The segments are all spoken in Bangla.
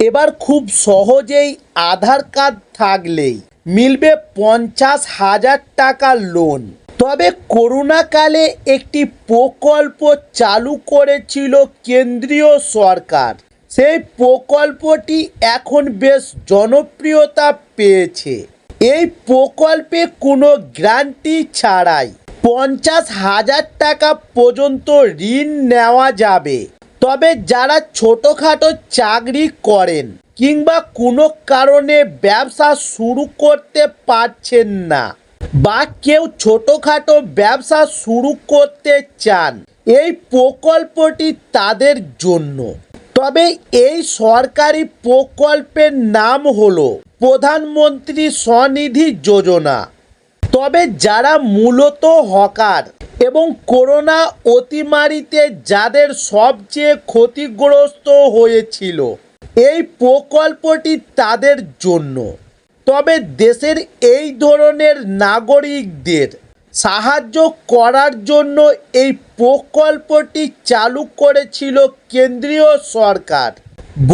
এবার খুব সহজেই আধার কার্ড থাকলেই মিলবে পঞ্চাশ হাজার টাকা লোন তবে করোনাকালে একটি প্রকল্প চালু করেছিল কেন্দ্রীয় সরকার। সেই প্রকল্পটি এখন বেশ জনপ্রিয়তা পেয়েছে। এই প্রকল্পে কোনো গ্যারান্টি ছাড়াই পঞ্চাশ হাজার টাকা পর্যন্ত ঋণ নেওয়া যাবে। তবে যারা ছোটোখাটো চাকরি করেন কিংবা কোনো কারণে ব্যবসা শুরু করতে পারছেন না বা কেউ ছোটোখাটো ব্যবসা শুরু করতে চান, এই প্রকল্পটি তাদের জন্য। তবে এই সরকারি প্রকল্পের নাম হলো প্রধানমন্ত্রী স্বনিধি যোজনা। তবে যারা মূলত হকার এবং করোনা অতিমারিতে যাদের সবচেয়ে ক্ষতিগ্রস্ত হয়েছিল, এই প্রকল্পটি তাদের জন্য। তবে দেশের এই ধরনের নাগরিকদের সাহায্য করার জন্য এই প্রকল্পটি চালু করেছিল কেন্দ্রীয় সরকার।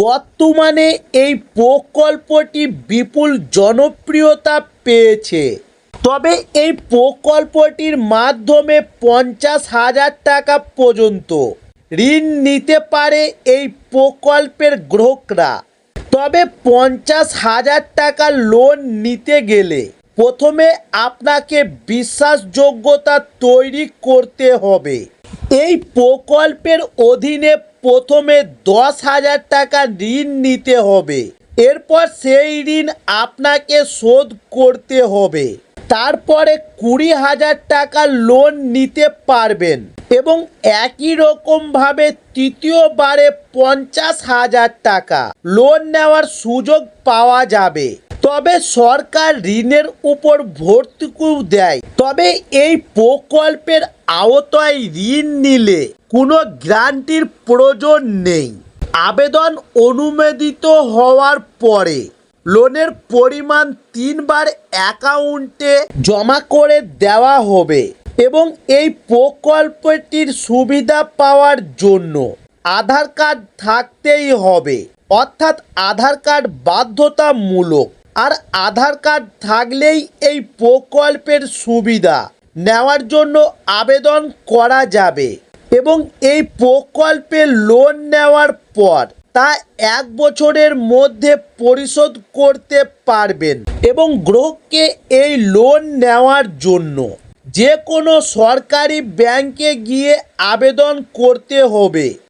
বর্তমানে এই প্রকল্পটি বিপুল জনপ্রিয়তা পেয়েছে। তবে এই প্রকল্পটির মাধ্যমে পঞ্চাশ হাজার টাকা পর্যন্ত ঋণ নিতে পারে এই প্রকল্পের গ্রাহকরা। তবে পঞ্চাশ হাজার টাকা লোন নিতে গেলে প্রথমে আপনাকে বিশ্বাসযোগ্যতা তৈরি করতে হবে। এই প্রকল্পের অধীনে প্রথমে দশ হাজার টাকা ঋণ নিতে হবে। এরপর সেই ঋণ আপনাকে শোধ করতে হবে। তারপরে কুড়ি হাজার টাকা লোন নিতে পারবেন এবং একই রকমভাবে তৃতীয়বারে পঞ্চাশ হাজার টাকা লোন নেওয়ার সুযোগ পাওয়া যাবে। তবে সরকার ঋণের উপর ভর্তুকিও দেয়। তবে এই প্রকল্পের আওতায় ঋণ নিলে কোনো গ্যারান্টির প্রয়োজন নেই। আবেদন অনুমোদিত হওয়ার পরে লোনের পরিমাণ তিনবার অ্যাকাউন্টে জমা করে দেওয়া হবে এবং এই প্রকল্পটির সুবিধা পাওয়ার জন্য আধার কার্ড থাকতেই হবে। অর্থাৎ আধার কার্ড বাধ্যতামূলক। আর আধার কার্ড থাকলেই এই প্রকল্পের সুবিধা নেওয়ার জন্য আবেদন করা যাবে। এবং এই প্রকল্পে লোন নেওয়ার পর তা এক বছরের মধ্যে পরিশোধ করতে পারবেন এবং গ্রহকে এই লোন নেওয়ার জন্য যে কোনো সরকারি ব্যাংকে গিয়ে আবেদন করতে হবে।